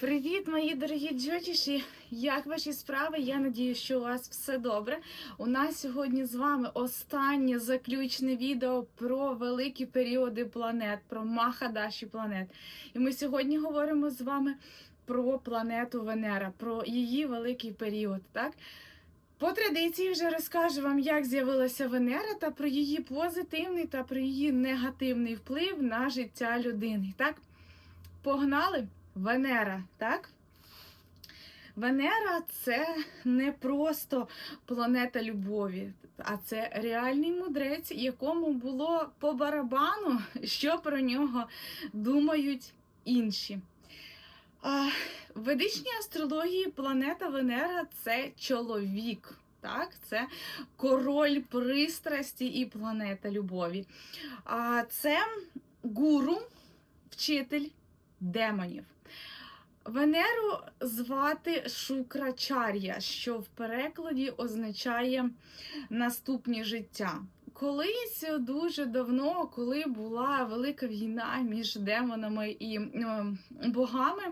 Привіт, мої дорогі джотіші! Як ваші справи? Я надію, що у вас все добре. У нас сьогодні з вами останнє заключне відео про великі періоди планет, про Махадаші планет. І ми сьогодні говоримо з вами про планету Венера, про її великий період. Так? По традиції вже розкажу вам, як з'явилася Венера та про її позитивний та про її негативний вплив на життя людини. Так? Погнали! Венера, так? Венера це не просто планета любові, а це реальний мудрець, якому було по барабану, що про нього думають інші. В ведичній астрології планета Венера це чоловік. Так, це король пристрасті і планета любові. А це гуру, вчитель демонів. Венеру звати Шукрачар'я, що в перекладі означає наступні життя. Колись дуже давно, коли була велика війна між демонами і е, богами,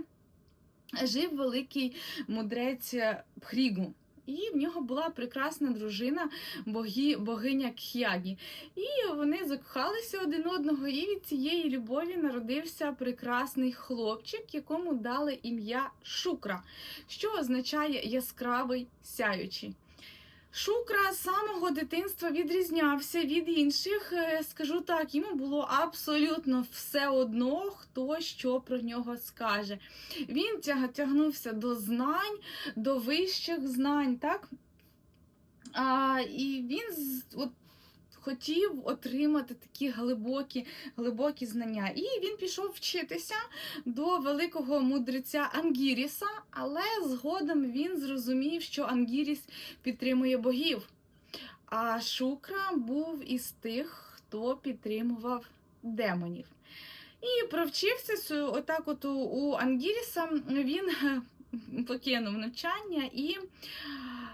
жив великий мудрець Пхрігу. І в нього була прекрасна дружина, богі, богиня Кх'ягі. І вони закохалися один одного, і від цієї любові народився прекрасний хлопчик, якому дали ім'я Шукра, що означає яскравий сяючий. Шукра з самого дитинства відрізнявся від інших. Е, Скажу так, йому було абсолютно все одно, хто що про нього скаже. Він тягнувся до знань, до вищих знань, так? А, і він от, хотів отримати такі глибокі, глибокі знання. І він пішов вчитися до великого мудреця Ангіріса, але згодом він зрозумів, що Ангіріс підтримує богів. А Шукра був із тих, хто підтримував демонів. І провчився отак от у, Ангіріса, він покинув навчання і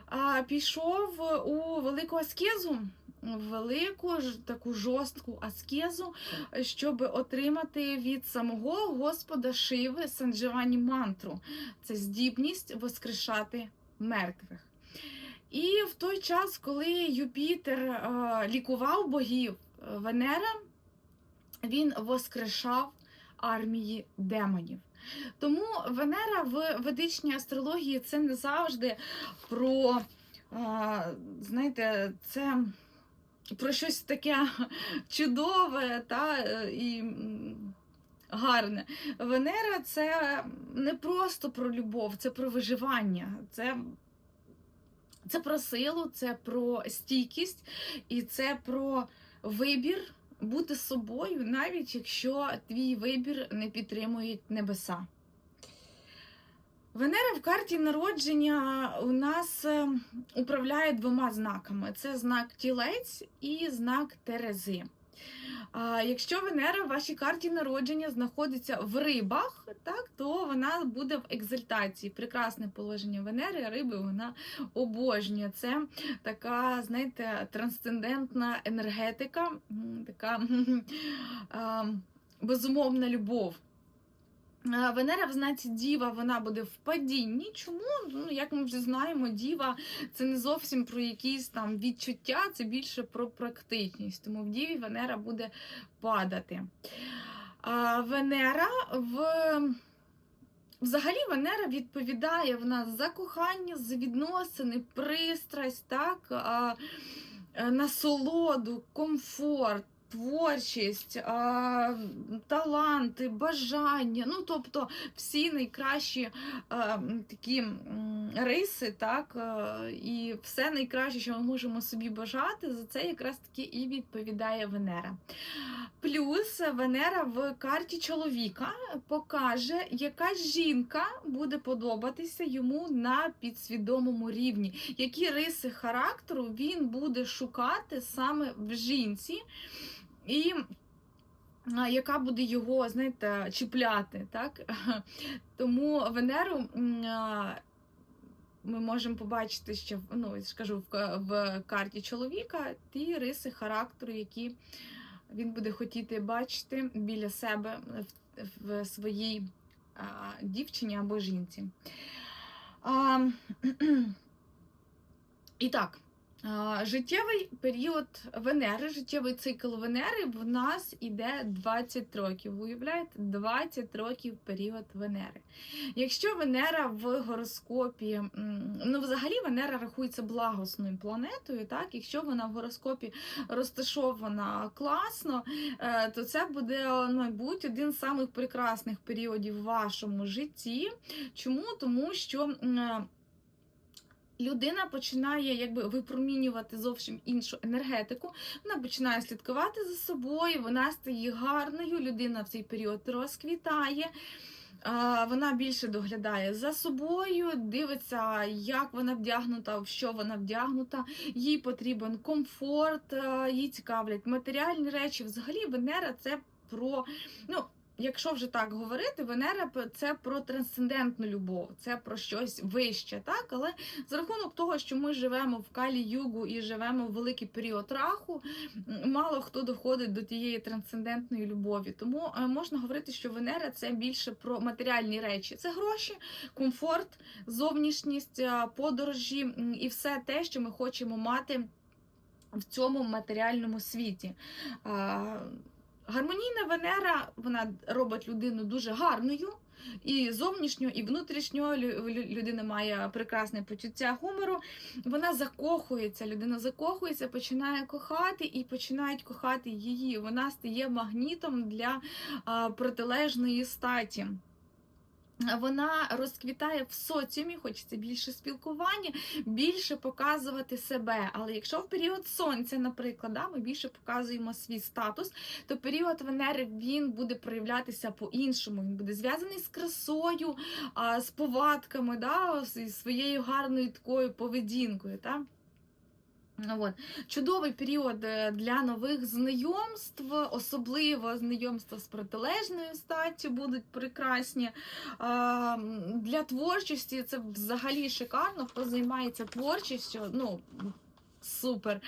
а, пішов у велику аскезу, велику таку жорстку аскезу, щоб отримати від самого Господа Шиви Сандживані мантру. Це здібність воскрешати мертвих. І в той час, коли Юпітер е, лікував богів е, Венера, він воскрешав армії демонів. Тому Венера в ведичній астрології це не завжди про, а, знаєте, це про щось таке чудове та, е, і гарне. Венера це не просто про любов, це про виживання. Це це про силу, це про стійкість і це про вибір бути собою, навіть якщо твій вибір не підтримують небеса. Венера в карті народження у нас е, управляє двома знаками: це знак тілець і знак Терези. Якщо Венера в вашій карті народження знаходиться в рибах, так, то вона буде в екзальтації. Прекрасне положення Венери, риби вона обожнює. Це така, знаєте, трансцендентна енергетика, така безумовна любов. А, Венера в знаці Діва вона буде в падінні. Чому? Ну, як ми вже знаємо, Діва це не зовсім про якісь там відчуття, це більше про практичність. Тому в Діві Венера буде падати. А, Венера в. Взагалі Венера відповідає в нас за кохання, за відносини, пристрасть, так, е, насолоду, комфорт, творчість, а, таланти, бажання. Ну, тобто всі найкращі а, такі риси, так, е, і все найкраще, що ми можемо собі бажати, за це якраз таки і відповідає Венера. Плюс Венера в карті чоловіка покаже, яка жінка буде подобатися йому на підсвідомому рівні, які риси характеру він буде шукати саме в жінці. І яка буде його, знаєте, чіпляти, так? Тому Венеру ми можемо побачити ще ну, я в, в карті чоловіка ті риси характеру, які він буде хотіти бачити біля себе в, в своїй а, дівчині або жінці. А, і так, життєвий період Венери, життєвий цикл Венери в нас іде 20 років. Ви уявляєте? 20 років період Венери. Якщо Венера в гороскопі, ну взагалі Венера рахується благосною планетою, так? Якщо вона в гороскопі розташована класно, е, то це буде, мабуть, один з самих прекрасних періодів в вашому житті. Чому? Тому що. Людина починає якби випромінювати зовсім іншу енергетику. Вона починає слідкувати за собою, вона стає гарною. Людина в цей період розквітає. Вона більше доглядає за собою, дивиться, як вона вдягнута, в що вона вдягнута. Їй потрібен комфорт, їй цікавлять матеріальні речі. Взагалі, Венера це про ну. Якщо вже так говорити, Венера це про трансцендентну любов, це про щось вище, так? Але за рахунок того, що ми живемо в калі югу і живемо в великий період раху, мало хто доходить до тієї трансцендентної любові. Тому е, можна говорити, що Венера це більше про матеріальні речі. Це гроші, комфорт, зовнішність, е, подорожі і все те, що ми хочемо мати в цьому матеріальному світі. Гармонійна Венера вона робить людину дуже гарною. І зовнішньо, і внутрішньо лю- лю- людина має прекрасне почуття гумору. Вона закохується, людина закохується, починає кохати і починають кохати її. Вона стає магнітом для протилежної статі. Вона розквітає в соціумі, хочеться більше спілкування, більше показувати себе. Але якщо в період сонця, наприклад, да, ми більше показуємо свій статус, то період Венери він буде проявлятися по-іншому. Він буде зв'язаний з красою, з повадками, да, зі своєю гарною такою поведінкою. Да? Ну, От. Чудовий період е, для нових знайомств, особливо знайомства з протилежною статтю будуть прекрасні. Для творчості це взагалі шикарно. Хто займається творчістю, ну супер.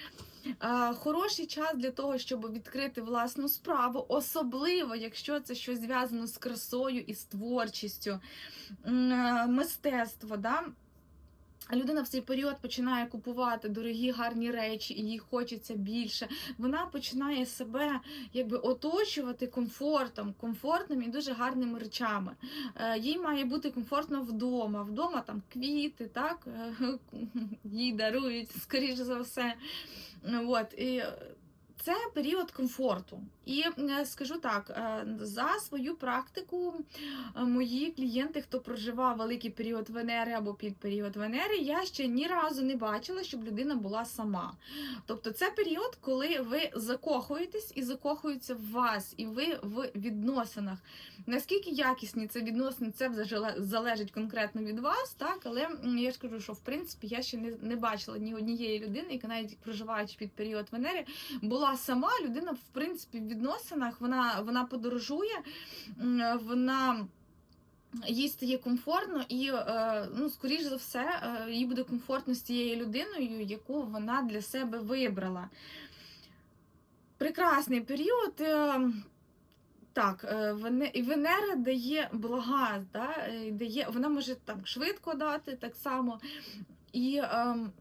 Хороший час для того, щоб відкрити власну справу, особливо якщо це щось зв'язано з красою і з творчістю, е, мистецтво. Да? Людина в цей період починає купувати дорогі гарні речі, і їй хочеться більше. Вона починає себе якби оточувати комфортом, комфортними і дуже гарними речами. Е, Їй має бути комфортно вдома. Вдома там квіти, так е, їй дарують, скоріше за все. От. І це період комфорту. І е, скажу так, е, за свою практику е, мої клієнти, хто проживав великий період Венери або під період Венери, я ще ні разу не бачила, щоб людина була сама. Тобто це період, коли ви закохуєтесь і закохуються в вас, і ви в відносинах. Наскільки якісні це відносини, це залежить конкретно від вас, так але я ж кажу, що в принципі я ще не, не бачила ні однієї людини, яка навіть проживаючи під період Венери, була сама людина, в принципі, в відносинах, вона, вона подорожує, вона. Їй стає комфортно, і е, ну, скоріш за все, е, їй буде комфортно з тією людиною, яку вона для себе вибрала. Прекрасний період. е, Так, Венера дає блага, да, дає, вона може там швидко дати так само. І ем,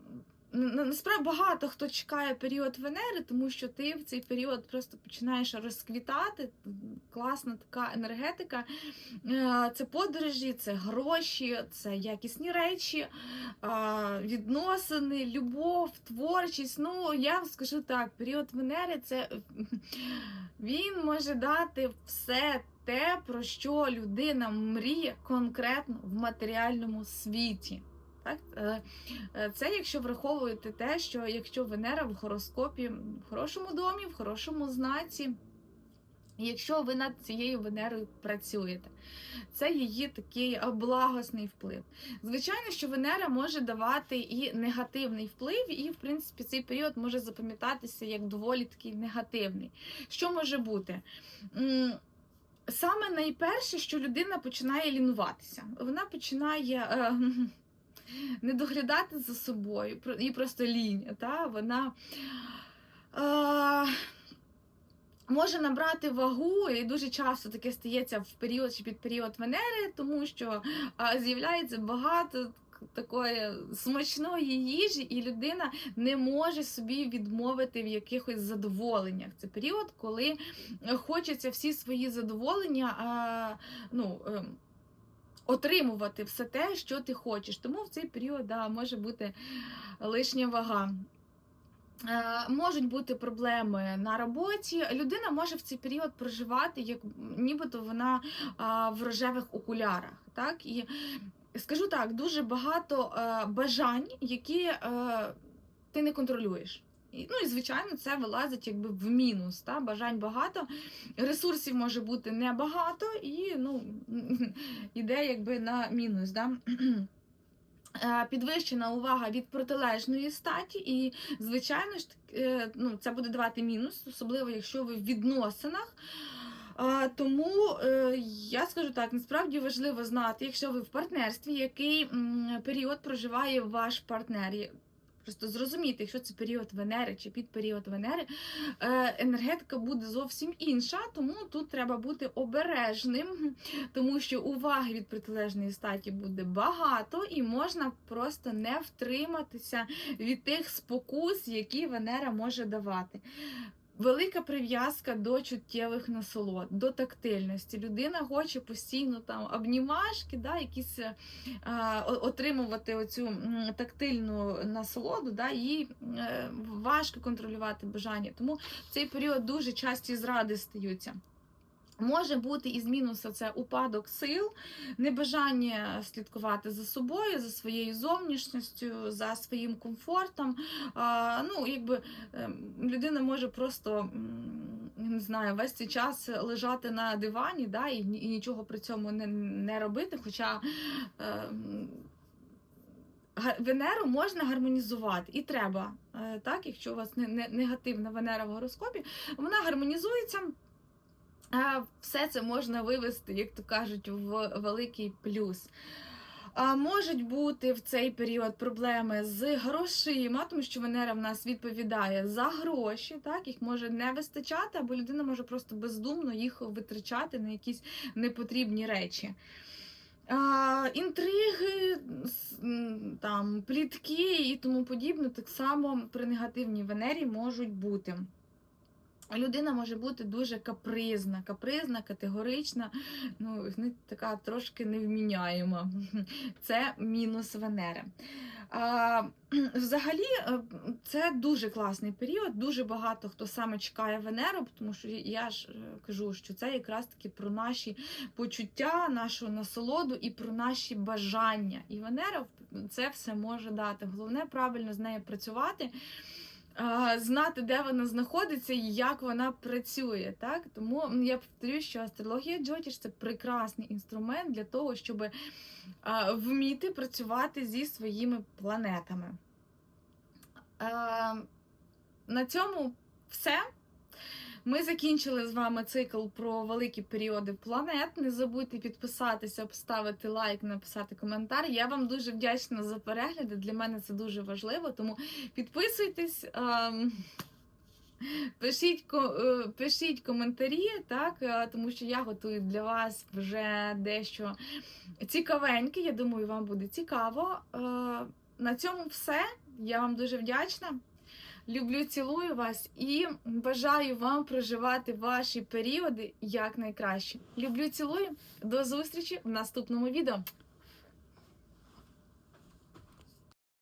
насправді багато хто чекає період Венери, тому що ти в цей період просто починаєш розквітати. Класна така енергетика. Е, Це подорожі, це гроші, це якісні речі, відносини, любов, творчість. Ну, я вам скажу так, період Венери це він може дати все те, про що людина мріє конкретно в матеріальному світі. Так? Е, е, Це якщо враховуєте те, що якщо Венера в гороскопі в хорошому домі, в хорошому знаці, якщо ви над цією Венерою працюєте, це її такий е, благосний вплив. Звичайно, що Венера може давати і негативний вплив, і, в принципі, цей період може запам'ятатися як доволі такий негативний. Що може бути? Саме найперше, що людина починає лінуватися. Вона починає. Не доглядати за собою, їй просто лінь. Та? Вона е, може набрати вагу, і дуже часто таке стається в період чи під період Венери, тому що а, з'являється багато. Такої смачної їжі, і людина не може собі відмовити в якихось задоволеннях. Це період, коли хочеться всі свої задоволення а, ну, ем, отримувати все те, що ти хочеш. Тому в цей період да, може бути лишня вага. Е, Можуть бути проблеми на роботі. Людина може в цей період проживати, як нібито вона в рожевих окулярах. Так? І скажу так, дуже багато е, бажань, які е, ти не контролюєш. Ну і звичайно, це вилазить якби в мінус. Та? Бажань багато, ресурсів може бути небагато, і ну, іде якби на мінус. Да? Е, Підвищена увага від протилежної статі, і, звичайно ж, е, ну, це буде давати мінус, особливо якщо ви в відносинах. Тому е, я скажу так: насправді важливо знати, якщо ви в партнерстві, який період проживає ваш партнер. Просто зрозуміти, якщо це період Венери чи під період Венери, е, енергетика буде зовсім інша, тому тут треба бути обережним, тому що уваги від протилежної статі буде багато, і можна просто не втриматися від тих спокус, які Венера може давати. Велика прив'язка до чуттєвих насолод, до тактильності. Людина хоче постійно там обнімашки, да, якісь е, отримувати оцю тактильну насолоду, да, їй е, важко контролювати бажання. Тому в цей період дуже часті зради стаються. Може бути із мінуса це упадок сил, небажання слідкувати за собою, за своєю зовнішністю, за своїм комфортом. А, ну, якби ем, людина може просто не знаю, весь цей час лежати на дивані, да, і, і нічого при цьому не, не робити. Хоча ем, Венеру можна гармонізувати і треба. Е, Так, якщо у вас не, не, негативна Венера в гороскопі, вона гармонізується. А все це можна вивести, як то кажуть, в великий плюс. А можуть бути в цей період проблеми з грошима, тому що Венера в нас відповідає за гроші, так їх може не вистачати, або людина може просто бездумно їх витрачати на якісь непотрібні речі. А, інтриги, там, плітки і тому подібне, так само при негативній Венері можуть бути. Людина може бути дуже капризна, капризна, категорична, ну, така трошки невміняєма. Це мінус Венери. А, взагалі, е, це дуже класний період. Дуже багато хто саме чекає Венеру, тому що я ж е, кажу, що це якраз таки про наші почуття, нашу насолоду і про наші бажання. І Венера це все може дати. Головне правильно з нею працювати знати, де вона знаходиться і як вона працює. Так? Тому я повторюю, що астрологія Джотіш це прекрасний інструмент для того, щоб вміти працювати зі своїми планетами. На цьому все. Ми закінчили з вами цикл про великі періоди планет. Не забудьте підписатися, поставити лайк, написати коментар. Я вам дуже вдячна за перегляди. Для мене це дуже важливо, тому підписуйтесь. ем, Пишіть, е, пишіть коментарі, так, е, тому що я готую для вас вже дещо цікавеньке. Я думаю, вам буде цікаво. Е, На цьому все. Я вам дуже вдячна. Люблю, цілую вас і бажаю вам проживати ваші періоди як найкраще. Люблю, цілую. До зустрічі в наступному відео.